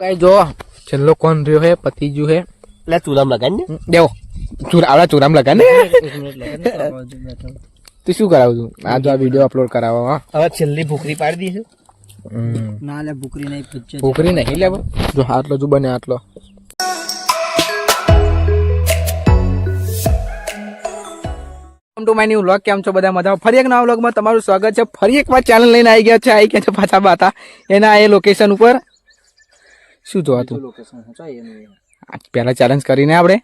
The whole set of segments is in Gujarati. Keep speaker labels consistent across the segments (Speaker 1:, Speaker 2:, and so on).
Speaker 1: કઈ જો છેલ્લો કોણ રહ્યો હે પતિ ગયું હે
Speaker 2: એટલે ચૂરામ લગાડી ને
Speaker 1: દેવો ચૂરા આવડા ચૂરામ લગા ને તું શું કરાવું છું આ જો આ વીડિયો અપલોડ કરાવો હા
Speaker 2: હવે છેલ્લી ભૂખરી પાડી દઈશું
Speaker 1: હમ.
Speaker 3: ના લે ભૂખરી નહીં
Speaker 1: છોકરી નહીં લેવો જો આટલો જો બને આટલો welcome to my new vlog કેમ છો બધા મજામાં ફરી એક નવા વ્લોગમાં તમારું સ્વાગત છે ફરી એક વાર ચેનલ લઈને આવી ગયા છે આવી ગયા છે પાછા બાતા એના એ લોકેશન ઉપર શું જોવાતું
Speaker 3: લોકેશન
Speaker 1: પહેલા ચેલેન્જ કરીને આપણે.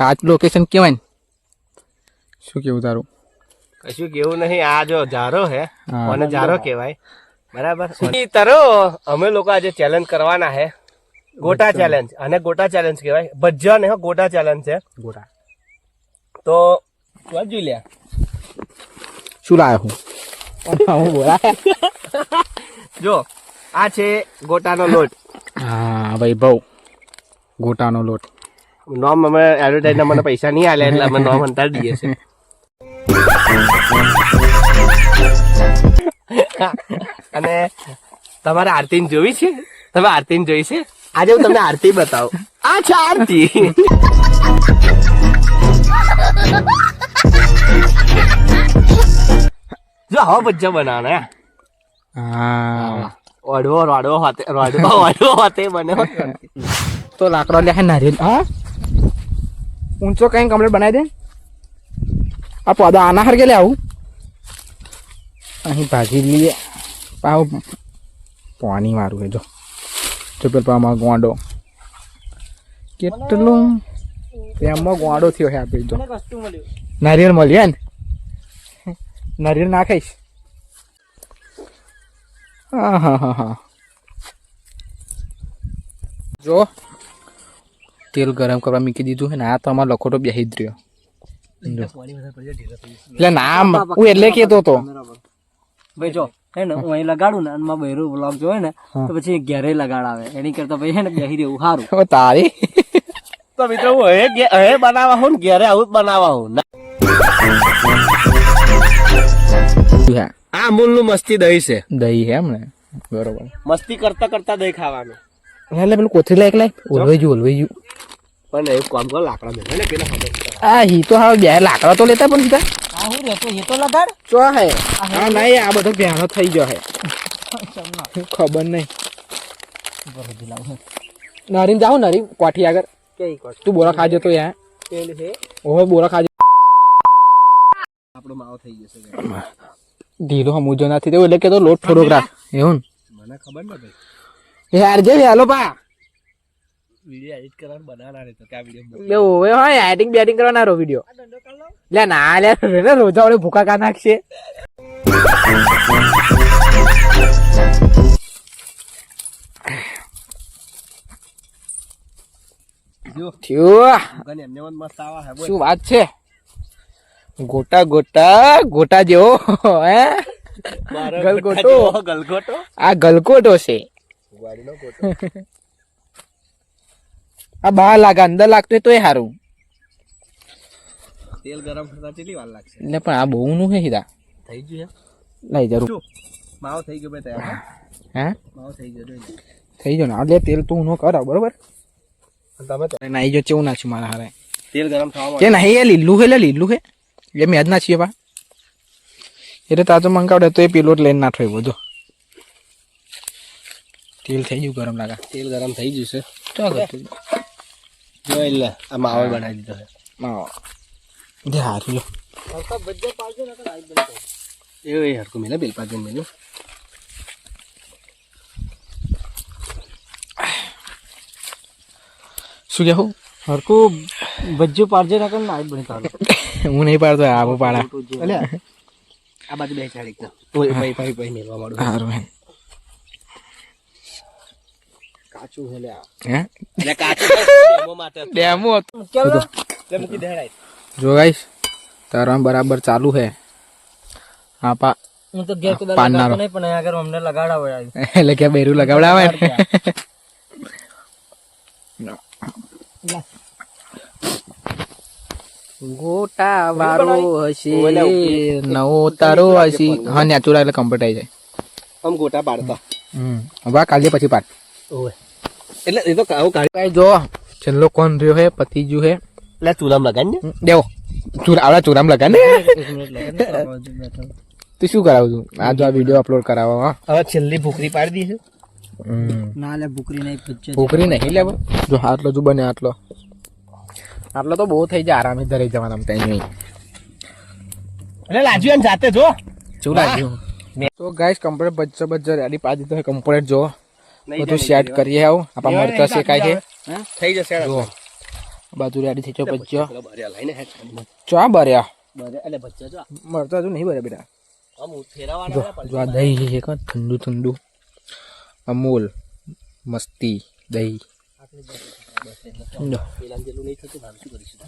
Speaker 1: આજ લોકેશન કેવાય ને? શું કેવું તારું?
Speaker 2: કશું કેવું નહીં આ જો જારો હે. અને જારો કહેવાય. બરાબર? તરો અમે લોકો આજે ચેલેન્જ કરવાના હે. ગોટા ચેલેન્જ અને ગોટા ચેલેન્જ કહેવાય. ભજ્જા ને હો, ગોટા ચેલેન્જ છે.
Speaker 1: ગોટા.
Speaker 2: તો તું જોઈ લે.
Speaker 1: શું લાવ્યો હું? હું બોલા
Speaker 2: જો આ છે ગોટાનો લોટ.
Speaker 1: હા બહુ ગોટાનો લોટ.
Speaker 2: નોમ અમે એડવર્ટાઈઝ મને પૈસા નહીં આલે એટલે અમે નોમ અંતાડી દઈએ છે અને તમારે આરતી જોવી છે? તમે આરતી જોઈ છે? આજે હું તમને આરતી બતાવું. આ છે આરતી. જો હવા ભજ્જા બનાવવાના
Speaker 1: હા.
Speaker 2: રોડવો રોડવો હોતે રોડવો રોડવો હોતે બને
Speaker 1: તો લાકડો લે નારિયેલ. હા? ઊંચો કઈ કમ્પ્લેટ બનાવી દે. આ પોદા આના હરગે લે આવું. અહીં ભાજી લઈએ પાવ પાણી મારું હે જો. જો પેલ પામાં ગોંડો. કેટલું એમાં ગોંડો થયો હે આપી જો નારિયેળ મળ્યું. હે ને? નારિયેળ નાખીશ હા હા હા હા જો તેલ ગરમ કરવા મૂકી દીધું છે ને આ તો અમારો લખોટો બેસી જ રહ્યો. એટલે નામ હું એટલે કેતો હતો.
Speaker 3: ભાઈ જો હે ને હું અહીં લગાડું ને અને બહેરું બ્લોગ જોવે ને તો પછી ઘેરે લગાડાવે. એની કરતા ભાઈ હે ને બેસી રહેવું સારું.
Speaker 1: તારી.
Speaker 2: તો મિત્રો હું હવે હવે બનાવવા હું ને ઘેરે આવું જ બનાવવા હું.
Speaker 1: હા,
Speaker 2: નું મસ્તી દહીં છે.
Speaker 1: દહીં હે એમ ને? બરોબર.
Speaker 2: મસ્તી કરતા કરતા દહીં ખાવાનું.
Speaker 1: એટલે પેલું કોથળી લાયક લાય? ઓલવાઈ ગયું ઓલવાઈ ગયું
Speaker 2: પણ એવું કામ કરો લાકડા બેઠા ને પેલા ખબર
Speaker 1: આ હી તો હવે બે લાકડા તો લેતા પણ સીધા.
Speaker 3: આ હું રહેતો એ તો લગાડ.
Speaker 1: ચો હે. હા નહીં આ બધો ભ્યાનો થઈ ગયો હે. ખબર નહીં. નરીન જાઉં નરી કોઠી આગળ. તું બોરા ખાજો તો યાર ઓહો બોરા ખાજો.
Speaker 2: આપણો માવો થઈ જશે
Speaker 1: ઢીલો સમજો નથી તેવું એટલે કે તો લોટ થોડોક રાખ. એવું ને?
Speaker 2: મને ખબર ન ભાઈ.
Speaker 1: યાર જે હેલો પા.
Speaker 2: વીડિયો એડિટ કરવાનો બનાવના રે તો કે આ વિડિયો
Speaker 1: લે ઓવે હોય એડિટિંગ બેટિંગ કરવાનો વિડિયો. લે. ના લે રે રોજા ઓલે ભૂકા કા નાખશે?
Speaker 2: જો.
Speaker 1: થયું
Speaker 2: એમને મસ્ત આવા હે
Speaker 1: શું વાત છે? ગોટા ગોટા ગોટા જેવો હે? ગલગોટો.
Speaker 2: ગલગોટો?
Speaker 1: આ ગલગોટો છે. આ બહાર લાગે અંદર લાગતું તોય સારું
Speaker 2: તેલ ગરમ થતા કેટલી વાર લાગશે?
Speaker 1: એટલે પણ આ બહુ નું છે હીરા.
Speaker 2: થઈ ગયું
Speaker 1: લઈ જરૂર
Speaker 2: માવો થઈ ગયો ભાઈ તૈયાર
Speaker 1: હે.
Speaker 2: માવો થઈ ગયો
Speaker 1: થઈ ગયો ને એટલે તેલ તું નો કર બરોબર?
Speaker 2: તમે
Speaker 1: નાઈ જો ચેવું નાખ્યું મારા હારે.
Speaker 2: તેલ ગરમ થવા
Speaker 1: કે નહીં એ લીલું એટલે લીલું છે. એ યાદ ના છીએ પા એટલે તાજો મંગાવડે તો એ પેલોટ લઈને ના થયો બધો. તેલ થઈ ગયું ગરમ લાગે.
Speaker 2: તેલ ગરમ થઈ ગયું છે.
Speaker 1: ચાલ કરતું
Speaker 2: જોઈ લે આ માવો બનાવી દીધો છે.
Speaker 1: માવો જે હારું લો
Speaker 2: એ હરકું મેલે બેલ પાજો મેલે.
Speaker 1: શું કહેવું
Speaker 3: હરકું ભજ્જું પાડજે ના ને આવી બની તારું.
Speaker 1: હું નહીં પાડતો આબો પાડા.
Speaker 2: અલ્યા. આ બાજુ બે ચાડી એકદમ ઓય ભાઈ ભાઈ ભાઈ મેલવા માંડું.
Speaker 1: સારું હે
Speaker 2: કાચું હે લે
Speaker 1: હે?
Speaker 2: એટલે કાચું ડેમો માટે.
Speaker 1: ડેમો હતો.
Speaker 2: લે મૂકી દેડાય
Speaker 1: જો ગાઈસ તારા બરાબર ચાલુ હે હા પા
Speaker 3: હું તો ઘેર કદાચ
Speaker 1: પાનનારો.
Speaker 3: નહીં પણ અહીંયા આગળ અમને લગાડાવે હોય
Speaker 1: એટલે કે બેરું લગાવડાવે ને. ગોટા વાળો હશે. નવો તારો હશે. હા નેચુરા એટલે કમ્પ્લીટ આવી જાય.
Speaker 2: આમ ગોટા પાડતા.
Speaker 1: હમ. હવે કાલે પછી પાડ.
Speaker 2: એટલે એ તો આવું કાઢી
Speaker 1: જો છેલ્લો કોણ રહ્યો હે? પતિ ગયું હે.
Speaker 2: એટલે ચૂરામ લગાડી ને
Speaker 1: દેવો. ચૂરા આવડા ચૂરામ લગા ને
Speaker 3: એક મિનિટ લાગે ને, આ બાજુ બેઠો.
Speaker 1: તું શું કરાવું છું આ જો આ વીડિયો અપલોડ કરાવો હા.
Speaker 2: હવે છેલ્લી ભૂખરી પાડી દીધું.
Speaker 3: ના લે ભૂખરી નહીં
Speaker 1: ભૂખરી નહીં. લેવો જો આટલો જો બને આટલો. આટલો તો બહુ થઈ જાય આરામે ધરે જવાના ત્યાં નહીં
Speaker 2: એટલે લાજ્યું એમ જાતે જો.
Speaker 1: શું લાગ્યું? તો ગાઈસ કમ્પ્લેટ બચ્ચો બચ્ચો રેડી પાડી તો કમ્પ્લેટ જો. બધું સેટ કરીએ આવું. આપણા મરચા શેકાય છે.
Speaker 2: થઈ જશે
Speaker 1: જો. બાજુ રેડી થઈ ગયો બચ્ચો. ચા ભર્યા
Speaker 3: બરે એટલે બચ્ચા જો
Speaker 1: મરચા જો નહીં બર્યા બેટા. જો જો આ દહીં છે ઠંડુ ઠંડુ. અમૂલ મસ્તી દહીં. જો.
Speaker 2: પેલા જેટલું નહીં થતું ભાવ શું કરીશું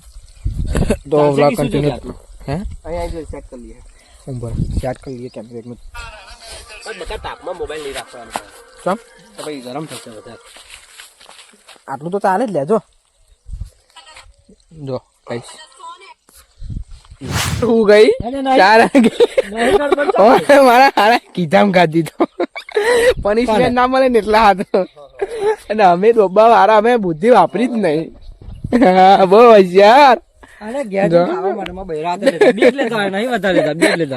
Speaker 1: તો
Speaker 2: ચાલશે
Speaker 1: વ્લોગ
Speaker 2: કે શું
Speaker 1: કન્ટિન્યુ
Speaker 2: જોતા?
Speaker 1: હે
Speaker 2: અહીંયા આવી ચેક કરી લઈએ
Speaker 1: ઉંબર યાદ કરી લઈએ કેમ એક મિનિટ
Speaker 2: બસ બધા તાપમાં મોબાઈલ નહીં રાખવાનો
Speaker 1: ચમ
Speaker 2: તો પછી ગરમ થશે વધારે
Speaker 1: આટલું તો ચાલે જ લેજો જો કઈશ હું ગઈ ચાર વાગે. ઓય, મારા હારા કીધામ ખાધી તો પનિશમેન્ટ ના મળે ને એટલા હાથ. અને અમે ડોબા વાળા અમે બુદ્ધિ વાપરી જ નહીં. બહુ હોશિયાર. જો.
Speaker 3: જ જ જ.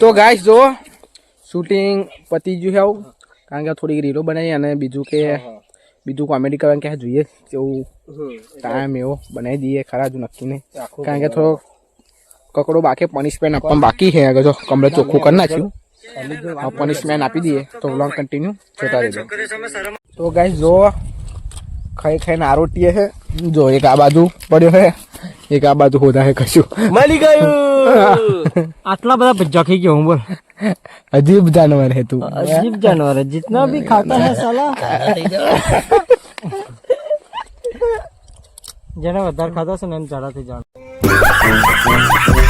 Speaker 1: તો ગાઈશ જો શૂટિંગ પતી ગયું છે આવું. કારણ કે થોડીક રીલો બનાવી અને બીજું કે બીજું કોમેડી કરવાનું ક્યાં જોઈએ જેવું ટાઈમ એવો બનાવી દઈએ ખરા હજુ નક્કી નહીં. કારણ કે થોડો કકડો બાકી પનિશમેન્ટ આપવાનું બાકી છે આગળ જો કમરે ચોખ્ખું કરી નાખ્યું પનિશમેન્ટ આપી દઈએ તો લોંગ કન્ટિન્યુ જોતા રહેજો તો ગાઈસ જો ખાઈ ખાઈને આરોટીએ છે જો એક આ બાજુ પડ્યો છે એક આ બાજુ હોદા છે કશું
Speaker 2: મળી ગયું
Speaker 3: આટલા બધા ભજીયા ખાઈ ગયો હું બોલ
Speaker 1: અજીબ જાનવર है तू
Speaker 3: अजीब जानवर है जितना भी खाता है साला જેને વધારે ખાધા છે ને એમ જાડા થઈ જવાનું
Speaker 1: તો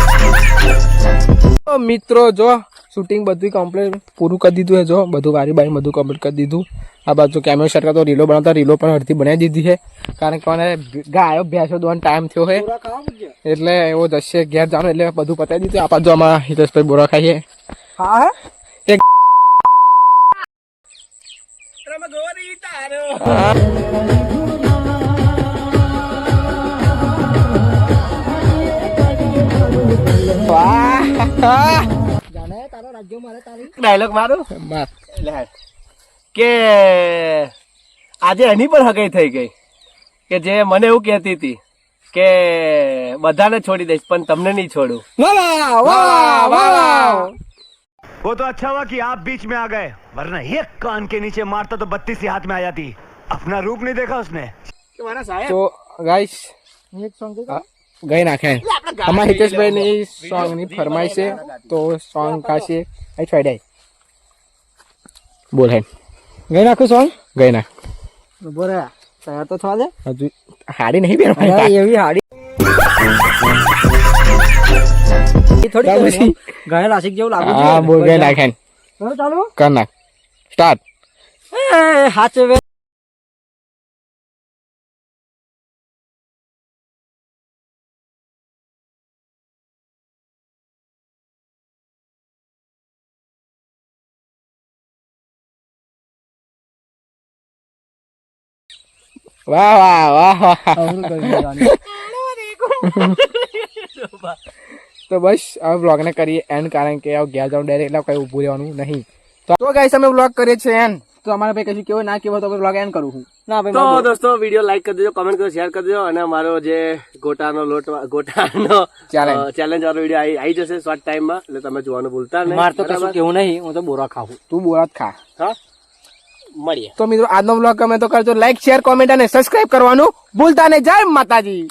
Speaker 1: મિત્રો જો શૂટિંગ બધું કમ્પ્લીટ પૂરું કરી દીધું છે. જો બધું વારી બારી બધું કમ્પ્લીટ કરી દીધું. આ બાજુ કેમેરો સરકાર તો રીલો બનાવતા રીલો પણ અડધી બનાવી દીધી છે. કારણ કે મને ગાયો ભેંસો દોવાનો ટાઈમ થયો છે. એટલે એવો જશે ઘેર જવાનું એટલે બધું પતાવી દીધું. આ બાજુ અમારા હિતેશભાઈ બોરા ખાઈએ
Speaker 3: હા
Speaker 1: એક વાહ
Speaker 2: ડાયલોગ મારું
Speaker 1: માર.
Speaker 2: એટલે હાલ. કે આજે એની પણ હગાઈ થઈ ગઈ કે જે મને એવું કહેતી હતી કે બધાને છોડી દઈશ પણ તમને નહીં છોડું
Speaker 1: વાહ વાહ વાહ
Speaker 4: वो तो अच्छा हुआ कि आप बीच में आ गए वरना एक कान के नीचे मारता तो बत्तीस ही हाथ में आ जाती अपना रूप नहीं देखा उसने
Speaker 2: કે મારા સાહેબ
Speaker 1: તો ગાઈસ ગઈ નાખે. અમારા હિતેશભાઈ ની સોંગની ફરમાઈ છે તો સોંગ કાશે આઈ બોલ હે
Speaker 3: ગઈ નાખું સોંગ
Speaker 1: ગઈ નાખ.
Speaker 3: બોરા તૈયાર તો થવા દે.
Speaker 1: હજુ હાડી નહીં પહેરવાની
Speaker 3: એવી હાડી. થોડી
Speaker 1: ચાલ પછી.
Speaker 3: જેવું લાગુ
Speaker 1: હા બોલ ગઈ નાખે.
Speaker 3: ચાલો ચાલો.
Speaker 1: કર નાખ. સ્ટાર્ટ
Speaker 3: એ
Speaker 1: વાહ વાહ વાહ. તો બસ આ વ્લોગ ને કરીએ એન્ડ કારણ કે આ ઘેર જવાનું ડાયરેક્ટ એટલે કઈ ઊભું રહેવાનું નહીં. તો તો ગાઈસ અમે બ્લોગ કરીએ છીએ એન્ડ તો અમારે ભાઈ કશું કેવું ના કેવું તો બ્લોગ એન્ડ કરું છું.
Speaker 3: ના ભાઈ
Speaker 2: તો દોસ્તો વીડિયો લાઈક કરી દેજો કમેન્ટ કરો શેર કરી દેજો અને અમારો જે ગોટાનો લોટ ગોટાનો. ચેલેન્જ વાળો વીડિયો આવી જશે શોર્ટ ટાઈમમાં એટલે તમે જોવાનું ભૂલતા નહીં.
Speaker 3: મારે તો કશું કેવું નહીં હું તો બોરા ખાવું
Speaker 1: તું બોરાત ખા.
Speaker 2: હા? મળીએ.
Speaker 1: તો મિત્રો, આજનો બ્લોગ ગમે તો કરજો. લાઈક શેર કોમેન્ટ અને સબસ્ક્રાઈબ કરવાનું ભૂલતા નહીં. જય માતાજી.